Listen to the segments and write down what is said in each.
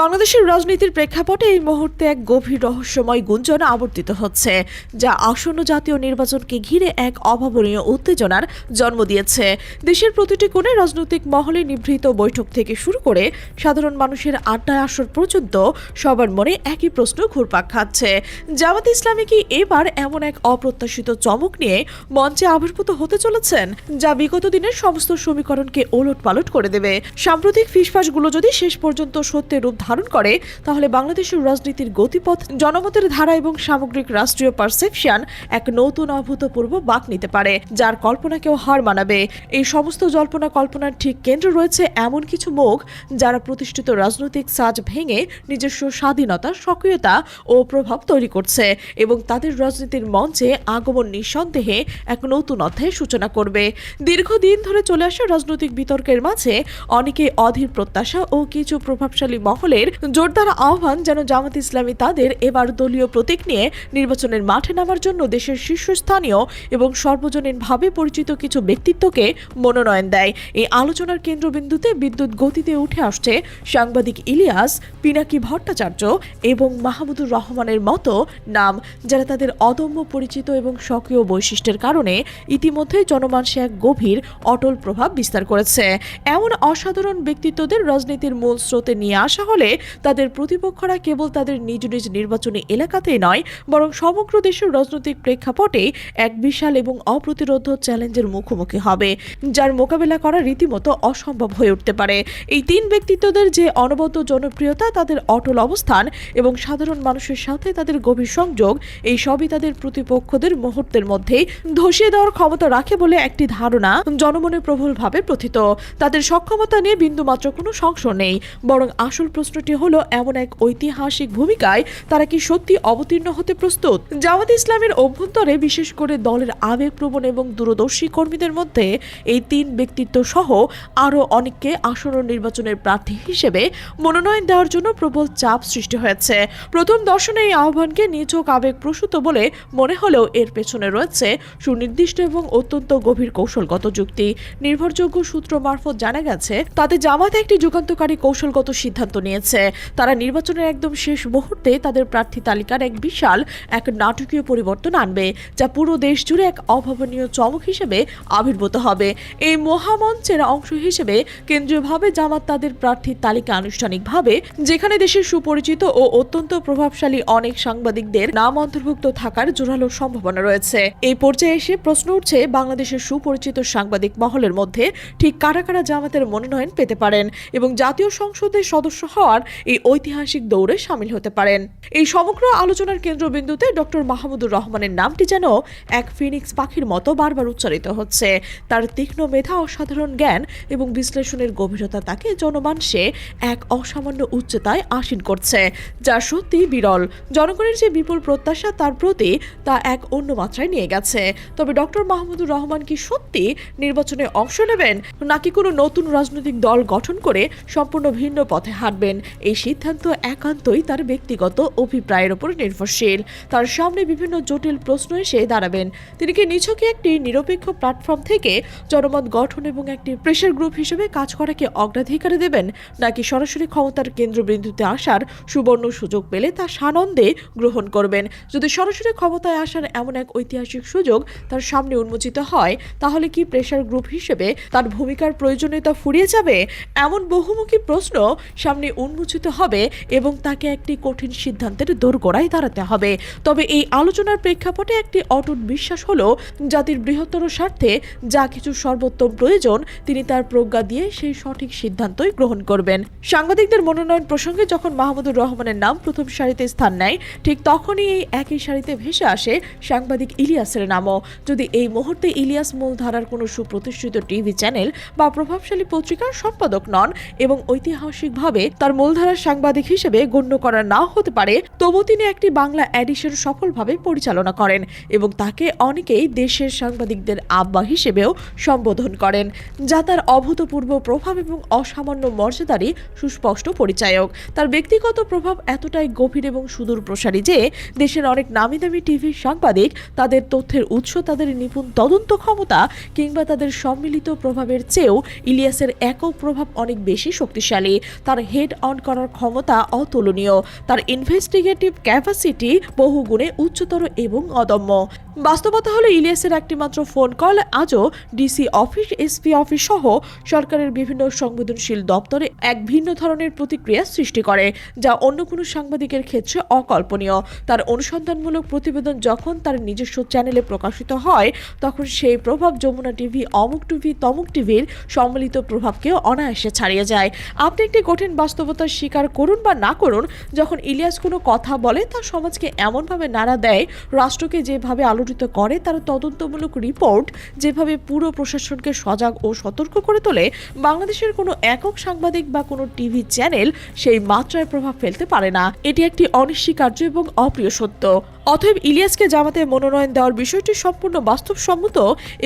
বাংলাদেশের রাজনীতির প্রেক্ষাপটে এই মুহূর্তে এক গভীর রহস্যময় গুঞ্জন আবর্তিত হচ্ছে, যা আসন্ন জাতীয় নির্বাচনকে ঘিরে এক অভাবনীয় উত্তেজনার জন্ম দিয়েছে। দেশের প্রতিটি কোণে রাজনৈতিক মহলে নিভৃত বৈঠক থেকে শুরু করে সাধারণ মানুষের আড্ডায় আসর পর্যন্ত সবার মনে একই প্রশ্ন ঘুরপাক খাচ্ছে। জামাত ইসলামী কি এবার এমন এক অপ্রত্যাশিত চমক নিয়ে মঞ্চে আবির্ভূত হতে চলেছেন, যা বিগত দিনের সমস্ত সমীকরণকে ওলট পালট করে দেবে? সাম্প্রতিক ফিসফাসগুলো যদি শেষ পর্যন্ত সত্যের রূপ ধারণ করে, তাহলে বাংলাদেশের রাজনীতির গতিপথ, জনমতের ধারা এবং সামগ্রিক রাষ্ট্রীয় পারসেপশন এক নতুন অভূতপূর্ব বাক নিতে পারে, যার কল্পনাকেও হার মানাবে। এই সমস্ত জল্পনা কল্পনার ঠিক কেন্দ্র রয়েছে এমন কিছু মুখ যারা প্রতিষ্ঠিত রাজনৈতিক সাজ ভেঙে নিজস্ব স্বাধীনতা সক্রিয়তা ও প্রভাব তৈরি করছে এবং তাদের রাজনীতির মঞ্চে আগমন নিঃসন্দেহে এক নতুন অধ্যায়ের সূচনা করবে। দীর্ঘদিন ধরে চলে আসা রাজনৈতিক বিতর্কের মাঝে অনেকে অধীর প্রত্যাশা ও কিছু প্রভাবশালী মহলের জোরদার আহ্বান যেন জামাত ইসলামী তাদের এবার দলীয় প্রতীক নিয়ে নির্বাচনের মাঠে নামার জন্য দেশের শীর্ষস্থানীয় এবং সর্বজনীনভাবে পরিচিত কিছু ব্যক্তিত্বকে মনোনয়ন দেয়। এই আলোচনার কেন্দ্রবিন্দুতে বিদ্যুৎ গতিতে উঠে আসছে সাংবাদিক ইলিয়াস, পিনাকি ভট্টাচার্য এবং মাহমুদুর রহমানের মতো নাম, যারা তাদের অদম্য পরিচিত এবং সক্রিয় বৈশিষ্ট্যের কারণে ইতিমধ্যে জনমানসে এক গভীর, অটল প্রভাব বিস্তার করেছে। এমন অসাধারণ ব্যক্তিত্বদের রাজনীতির মূল স্রোতে নিয়ে আসা হলে তাদের প্রতিপক্ষরা কেবল তাদের নিজ নিজ নির্বাচনী এলাকাতেই নয়, বরং সমগ্র দেশের রাজনৈতিক প্রেক্ষাপটে এক বিশাল এবং অপ্রতিরোধ চ্যালেঞ্জের মুখোমুখি হবে, যার মোকাবেলা করা রীতিমতো অসম্ভব হয়ে উঠতে পারে। এই তিন ব্যক্তিত্বদের যে অনবদ্য জনপ্রিয়তা, তাদের অটল অবস্থান এবং সাধারণ মানুষের সাথে তাদের গভীর সংযোগ, এই সবই তাদের প্রতিপক্ষদের মুহূর্তের মধ্যেই ধসিয়ে দেওয়ার ক্ষমতা রাখে বলে একটি ধারণা জনমনে প্রবলভাবে প্রথিত। তাদের সক্ষমতা নিয়ে বিন্দুমাত্র কোনো সংশয় নেই, বরং আসল প্রশ্নটি হলো এমন এক ঐতিহাসিক ভূমিকায় তারা কি সত্যি অবতীর্ণ হতে প্রস্তুত? জামাত ইসলামের অভ্যন্তরে বিশেষ করে দলের আবেগপ্রবণ এবং দূরদর্শী কর্মীদের মধ্যে এই তিন ব্যক্তিত্ব সহ আরও অনেককে আসন্ন নির্বাচনের প্রার্থী হিসেবে মনোনয়ন দেওয়ার জন্য প্রবল চাপ সৃষ্টি হয়েছে। প্রথম দর্শনে এই আহ্বানকে নিছক আবেগ প্রসূত বলে মনে হলেও এর পেছনে রয়েছে সুনির্দিষ্ট এবং অত্যন্ত গভীর কৌশলগত যুক্তি। নির্ভরযোগ্য সূত্র মারফত জানা গেছে, তাতে জামাত একটি যুগান্তকারী কৌশলগত সিদ্ধান্ত নিয়েছে। তারা নির্বাচনের একদম শেষ মুহূর্তে তাদের প্রার্থী তালিকার এক বিশাল, এক নাটকীয় পরিবর্তন আনবে, যা পুরো দেশ জুড়ে এক অভাবনীয় চমক হিসেবে আবির্ভূত হবে। এই মহামঞ্চের অংশ হিসেবে কেন্দ্রীয়ভাবে জামাত তাদের প্রার্থীর তালিকা আনুষ্ঠানিকভাবে, যেখানে দেশের সুপরিচিত ও অত্যন্ত প্রভাবশালী অনেক সাংবাদিকদের নাম অন্তর্ভুক্ত থাকার জোরালো সম্ভাবনা রয়েছে। এই পর্যায়ে এসে প্রশ্ন উঠছে, বাংলাদেশের সুপরিচিত সাংবাদিক মহলের মধ্যে ঠিক কারা কারা জামাতের মনোনয়ন পেতে পারেন? এবং জাতীয় সংসদের সদস্য হওয়ার এই ঐতিহাসিক দৌড়ে সামিল হতে পারেন। এই সমগ্র আলোচনার কেন্দ্রবিন্দুতে ডক্টর মাহমুদুর রহমানের নামটি যেন এক ফিনিক্স পাখির মতো বারবার উচ্চারিত হচ্ছে। তার তীক্ষ্ণ মেধা, অসাধারণ জ্ঞান এবং বিশ্লেষণের গভীরতা তাকে জনমানসে এক অসামান্য উচ্চতায় আসীন করছে, যা সত্যি বিরল। জনগণের যে বিপুল প্রত্যাশা তার প্রতি তা এক অন্য মাত্রায় নিয়ে গেছে। তবে ডক্টর মাহমুদুর রহমান কি সত্যি নির্বাচনে অংশ নেবেন, নাকি কোনো নতুন রাজনৈতিক দল গঠন করে সম্পূর্ণ ভিন্ন পথে হাঁটবেন? এই সিদ্ধান্ত একান্তই তার ব্যক্তিগত অভিপ্রায়ের উপর নির্ভরশীল। তার সামনে বিভিন্ন জটিল প্রশ্ন এসে দাঁড়াবেন। তিনি কি নিছকে একটি নিরপেক্ষ প্ল্যাটফর্ম থেকে জনমত গঠন এবং একটি প্রেশার গ্রুপ হিসেবে কাজ করাকে অগ্রাধিকার দেবেন, নাকি সরাসরি ক্ষমতার কেন্দ্রবিন্দুতে আসার সুবর্ণ সুযোগ পেলে তা সানন্দে গ্রহণ করবেন? যদি সরাসরি ক্ষমতায় আসার এমন এক ঐতিহাসিক সুযোগ তার সামনে উন্মোচিত হয়, তাহলে কি প্রেশার গ্রুপ হিসেবে তার ভূমিকার প্রয়োজনীয়তা ফুরিয়ে যাবে? এমন বহুমুখী প্রশ্ন সামনে উন্মোচিত হবে এবং তাকে একটি কঠিন সিদ্ধান্তের দোরগোড়ায় দাঁড়াতে হবে। তবে এই আলোচনার প্রেক্ষাপটে একটি অটুট বিশ্বাস হলো, জাতির বৃহত্তর স্বার্থে যা কিছু সর্বোত্তম প্রয়োজন, তিনি তার প্রজ্ঞা দিয়ে সেই সঠিক সিদ্ধান্তই গ্রহণ করবেন। সাংবাদিকদের মনোনয়ন প্রসঙ্গে যখন মাহমুদুর রহমানের নাম প্রথম সারিতে স্থান নেয়, ঠিক তখনই এই একই সারিতে ভেসে আসে সাংবাদিক ইলিয়াসের নামও। যদি এই মুহূর্তে ইলিয়াস মূলধারার কোনো সুপ্রতিষ্ঠিত টিভি চ্যানেল বা প্রভাবশালী পত্রিকার সম্পাদক নন এবং ঐতিহাসিকভাবে তার মূলধারার সাংবাদিক হিসেবে গণ্য করা না হতে পারে, তবু তিনি একটি বাংলা এডিশন সফলভাবে পরিচালনা করেন এবং তাকে অনেকেই দেশের সাংবাদিকদের আব্বা হিসেবেও সম্বোধন করেন, যা তার অভূতপূর্ব প্রভাব এবং অসামান্য মর্যাদারই সুস্পষ্ট পরিচায়ক। তার ব্যক্তিগত প্রভাব এতটাই গভীর এবং সুদূর প্রসারী যে, দেশের অনেক নামি দামি টিভির সাংবাদিক তাদের তথ্যের উৎস, তাদের নিপুণ তদন্ত ক্ষমতা কিংবা তাদের সম্মিলিত প্রভাবের চেয়েও ইলিয়াসের একক প্রভাব অনেক বেশি শক্তিশালী। তার হেড অন করার ক্ষমতা অতুলনীয়। তার ইনভেস্টিগেটিভ ক্যাপাসিটি বহুগুণে উচ্চতর এবং অদম্য। বাস্তবতা হলো ইলিয়াসের একটিমাত্র ফোন কল। আজও ডিসি অফিস, এসপি অফিস সহ সরকারের বিভিন্ন সংবেদনশীল দপ্তরে এক ভিন্ন ধরনের প্রতিক্রিয়া সৃষ্টি করে, যা অন্য কোনো সাংবাদিকের ক্ষেত্রে অকল্পনীয়। তার অনুসন্ধানমূলক প্রতিবেদন যখন তার নিজস্ব চ্যানেলে প্রকাশিত হয়, তখন সেই প্রভাব যমুনা টিভি, অমুক টিভি, তমুক টিভির সম্মিলিত প্রভাবকেও অনায়াসে ছাড়িয়ে যায়। আপনি একটি কঠিন বাস্তবতার স্বীকার করুন বা না করুন, যখন ইলিয়াস কোনো কথা বলে, তা সমাজকে এমনভাবে নাড়া দেয়, রাষ্ট্রকে যেভাবে আলোড়িত করে, তার তদন্তমূলক রিপোর্ট যেভাবে পুরো প্রশাসনকে সজাগ ও সতর্ক করে তোলে, বাংলাদেশের কোনো একক সাংবাদিক বা কোনো টিভি চ্যানেল সেই মাত্রায় প্রভাব ফেলতে পারে না। এটি একটি অনস্বীকার্য এবং অপ্রিয় সত্য। অতএব ইলিয়াসকে জামাতে মনোনয়ন দেওয়ার বিষয়টি সম্পূর্ণ বাস্তবসম্মত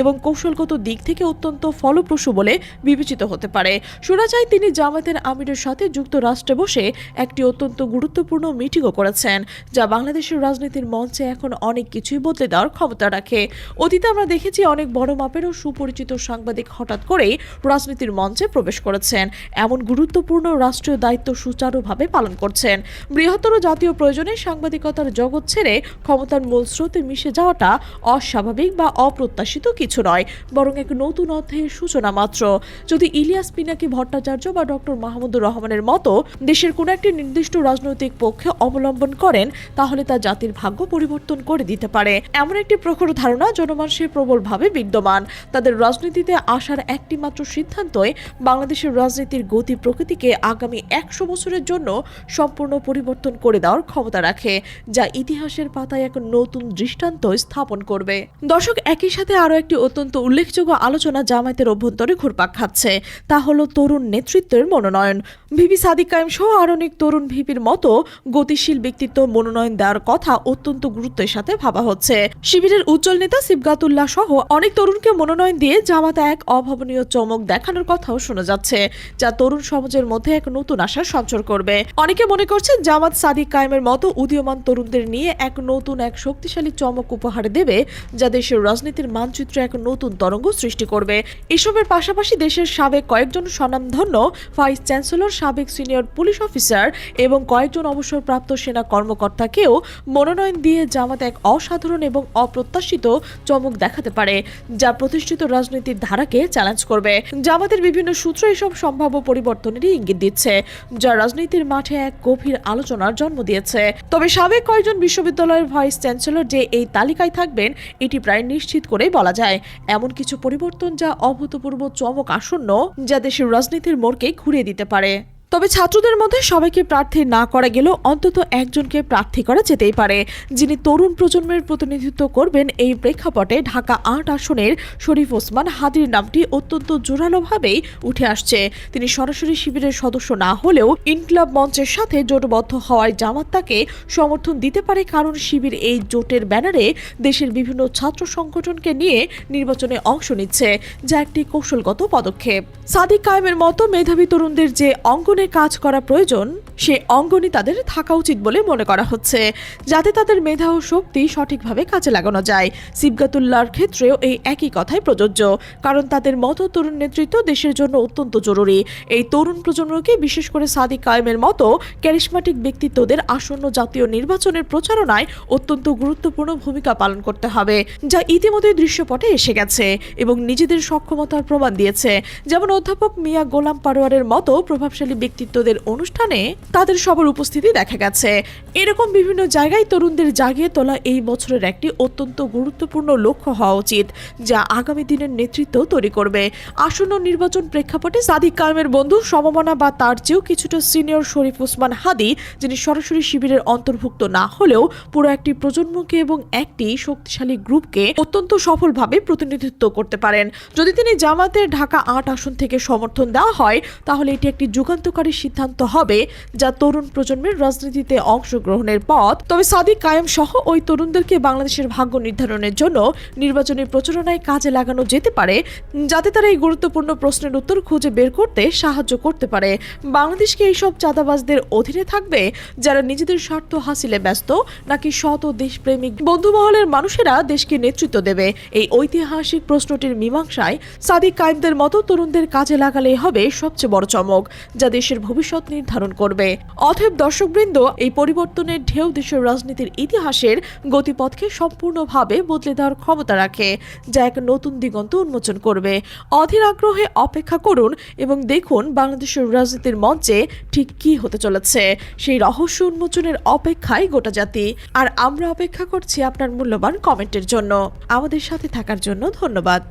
এবং কৌশলগত দিক থেকে অত্যন্ত ফলপ্রসূ বলে বিবেচিত হতে পারে। শোনা যায়, তিনি জামাতের আমিরের সাথে যুক্তরাষ্ট্রে বসে একটি অত্যন্ত গুরুত্বপূর্ণ মিটিংও করেছেন, যা বাংলাদেশের রাজনীতির মঞ্চে এখন অনেক কিছুই বদলে দেওয়ার ক্ষমতা রাখে। অতীতে আমরা দেখেছি অনেক বড় মাপেরও সুপরিচিত সাংবাদিক হঠাৎ করেই রাজনীতির মঞ্চে প্রবেশ করেছেন। এমন গুরুত্বপূর্ণ রাষ্ট্রীয় দায়িত্ব সুচারুভাবে পালন করছেন। বৃহত্তর জাতীয় প্রয়োজনে সাংবাদিকতার জগৎ ছেড়ে ক্ষমতার মূল স্রোতে মিশে যাওয়াটা অস্বাভাবিক বা অপ্রত্যাশিত কিছু নয়, বরং এক নতুন অধ্যায়ের সূচনা মাত্র। যদি ইলিয়াস পিনাকি ভট্টাচার্য বা ডক্টর মাহমুদুর রহমানের মতো দেশের কোনো একটি নির্দিষ্ট রাজনৈতিক পক্ষে অবলম্বন করেন, তাহলে তা জাতির ভাগ্য পরিবর্তন করে দিতে পারে। এমন একটি প্রখর ধারণা জনমানুষের প্রবলভাবে বিদ্যমান। তাদের রাজনীতিতে আসার একটি মাত্র সিদ্ধান্তই বাংলাদেশের রাজনীতির গতি প্রকৃতিকে আগামী একশো বছরের জন্য সম্পূর্ণ পরিবর্তন করে দেওয়ার ক্ষমতা রাখে, যা ইতিহাসের পাতায় এক নতুন দৃষ্টান্ত স্থাপন করবে। দর্শক একই সাথে আরও একটি অত্যন্ত উল্লেখযোগ্য আলোচনা জামায়াতের অভ্যন্তরে ঘুরপাক খাচ্ছে। তা হলো তরুণ নেতৃত্বের মনোনয়ন। ভিপি সাদিক কায়েম সহ আরও অনেক তরুণ ভিপির মতো গতিশীল ব্যক্তিত্ব মনোনয়ন দেওয়ার কথা অত্যন্ত গুরুত্বের সাথে ভাবা হচ্ছে। শিবিরের উজ্জ্বল নেতা সিবগাতুল্লাহ সহ অনেক তরুণকে মনোনয়ন দিয়ে জামাতা এক অভাবনীয় চমক দেখানোর কথাও শোনা যাচ্ছে, যা তরুণ সমাজের মধ্যে এক নতুন আশার সঞ্চার করবে। অনেকে মনে করছেন জামাত সাদিক কায়েমের মতো উদীয়মান তরুণদের নিয়ে এক নতুন এক শক্তিশালী চমক উপহার দেবে যা দেশের রাজনীতির মানচিত্রে এক নতুন তরঙ্গ সৃষ্টি করবে। এসবের পাশাপাশি দেশের সাবেক কয়েকজন স্বনামধন্য ভাইস চ্যান্সেলর, সাবেক সিনিয়র পুলিশ অফিসার এবং কয়েকজন অবসরপ্রাপ্ত সেনা কর্মকর্তাকেও মনোনয়ন দিয়ে জামাত এক অসাধারণ এবং অপ্রত্যাশিত চমক দেখাতে পারে, যা প্রতিষ্ঠিত রাজনীতির ধারাকে চ্যালেঞ্জ করবে। জামাতের বিভিন্ন সূত্র এসব সম্ভাব্য পরিবর্তনেরই ইঙ্গিত দিচ্ছে, যা রাজনীতির মাঠে এক গভীর আলোচনার জন্ম দিয়েছে। তবে সাবেক কয়েকজন বিশ্ববিদ্যালয়ের ভাইস চ্যান্সেলর যে এই তালিকায় থাকবেন, এটি প্রায় নিশ্চিত করেই বলা যায়। এমন কিছু পরিবর্তন যা অভূতপূর্ব চমক আসন্ন, যা দেশের রাজনীতির মোড়কে ঘুরিয়ে দিতে পারে। তবে ছাত্রদের মধ্যে সবাইকে প্রার্থী না করা গেলেও অন্তত একজনকে প্রার্থী করা যেতেই পারে। যিনি তরুণ প্রজন্মের প্রতিনিধিত্ব করবেন, এই প্রেক্ষাপটে ঢাকা আট আসনের শরীফ ওসমান হাদির নামটি অত্যন্ত জোরালোভাবেই উঠে আসছে। তিনি সরাসরি শিবিরের সদস্য না হলেও ইনক্লাব মঞ্চের সাথে জোটবদ্ধ হওয়ায় জামাত তাকে সমর্থন দিতে পারে, কারণ শিবির এই জোটের ব্যানারে দেশের বিভিন্ন ছাত্র সংগঠনকে নিয়ে নির্বাচনে অংশ নিচ্ছে, যা একটি কৌশলগত পদক্ষেপ। সাদিক কায়েমের মতো মেধাবী তরুণদের যে অঙ্গনে কাজ করা প্রয়োজন, সে অঙ্গনই তাদের থাকা উচিত বলে মনে করা হচ্ছে। যাতে তাদের মেধা ও শক্তি সঠিকভাবে কাজে লাগানো যায়। সিবগাতুল্লাহর ক্ষেত্রেও এই একই কথাই প্রযোজ্য। কারণ তাদের মতো তরুণ নেতৃত্ব দেশের জন্য অত্যন্ত জরুরি। এই তরুণ প্রজন্মকে বিশেষ করে সাদিক কায়েমের মতো ক্যারিসমাটিক ব্যক্তিত্বদের আসন্ন জাতীয় নির্বাচনের প্রচারণায় অত্যন্ত গুরুত্বপূর্ণ ভূমিকা পালন করতে হবে, যা ইতিমধ্যে দৃশ্যপটে এসে গেছে এবং নিজেদের সক্ষমতার প্রমাণ দিয়েছে। যেমন অধ্যাপক মিয়া গোলাম পারোয়ারের মতো প্রভাবশালী ব্যক্তিত্বদের অনুষ্ঠানে তাদের সবার উপস্থিতি দেখা গেছে। এরকম বিভিন্ন জায়গায় তরুণদের জাগিয়ে তোলা এই বছরের একটি অত্যন্ত গুরুত্বপূর্ণ লক্ষ্য হওয়া উচিত, যা আগামী দিনের নেতৃত্ব তৈরি করবে। আসন্ন নির্বাচন প্রেক্ষাপটে সাদিক কায়েমের বন্ধু সমমনা বা তার চেয়েও কিছুটা সিনিয়র শরীফ ওসমান হাদি, যিনি সরাসরি শিবিরের অন্তর্ভুক্ত না হলেও পুরো একটি প্রজন্মকে এবং একটি শক্তিশালী গ্রুপকে অত্যন্ত সফলভাবে প্রতিনিধিত্ব করতে পারেন। যদি তিনি জামাতের ঢাকা আট আসন থেকে সমর্থন দেওয়া হয়, তাহলে এটি একটি যুগান্তকারী সিদ্ধান্ত হবে যা তরুণ প্রজন্মের রাজনীতিতে অংশগ্রহণের পথ। তবে সাদিক কায়েম সহ ওই তরুণদেরকে বাংলাদেশের ভাগ্য নির্ধারণের জন্য নির্বাচনী প্রচারণায় কাজে লাগানো যেতে পারে, যাতে তারা এই গুরুত্বপূর্ণ প্রশ্নের উত্তর খুঁজে বের করতে সাহায্য করতে পারে। বাংলাদেশকে এইসব চাঁদাবাজদের অধীনে থাকবে যারা নিজেদের স্বার্থ হাসিলে ব্যস্ত নাকি শত দেশপ্রেমিক বন্ধুমহলের মানুষেরা দেশকে নেতৃত্ব দেবে। এই ঐতিহাসিক প্রশ্নটির মীমাংসায় সাদিক কায়েমদের মতো তরুণদের কাজে লাগালেই হবে সবচেয়ে বড় চমক যা দেশ দেশের ভবিষ্যৎ নির্ধারণ করবে। অতএব দর্শকবৃন্দ, এই পরিবর্তনের ঢেউ দেশের রাজনীতির ইতিহাসের গতিপথকে সম্পূর্ণভাবে বদলে দেওয়ার ক্ষমতা রাখে, যা এক নতুন দিগন্ত উন্মোচন করবে। অধীর আগ্রহে অপেক্ষা করুন এবং দেখুন বাংলাদেশের রাজনীতির মঞ্চে ঠিক কি হতে চলেছে। সেই রহস্য উন্মোচনের অপেক্ষায় গোটা জাতি। আর আমরা অপেক্ষা করছি আপনার মূল্যবান কমেন্টের জন্য। আমাদের সাথে থাকার জন্য ধন্যবাদ।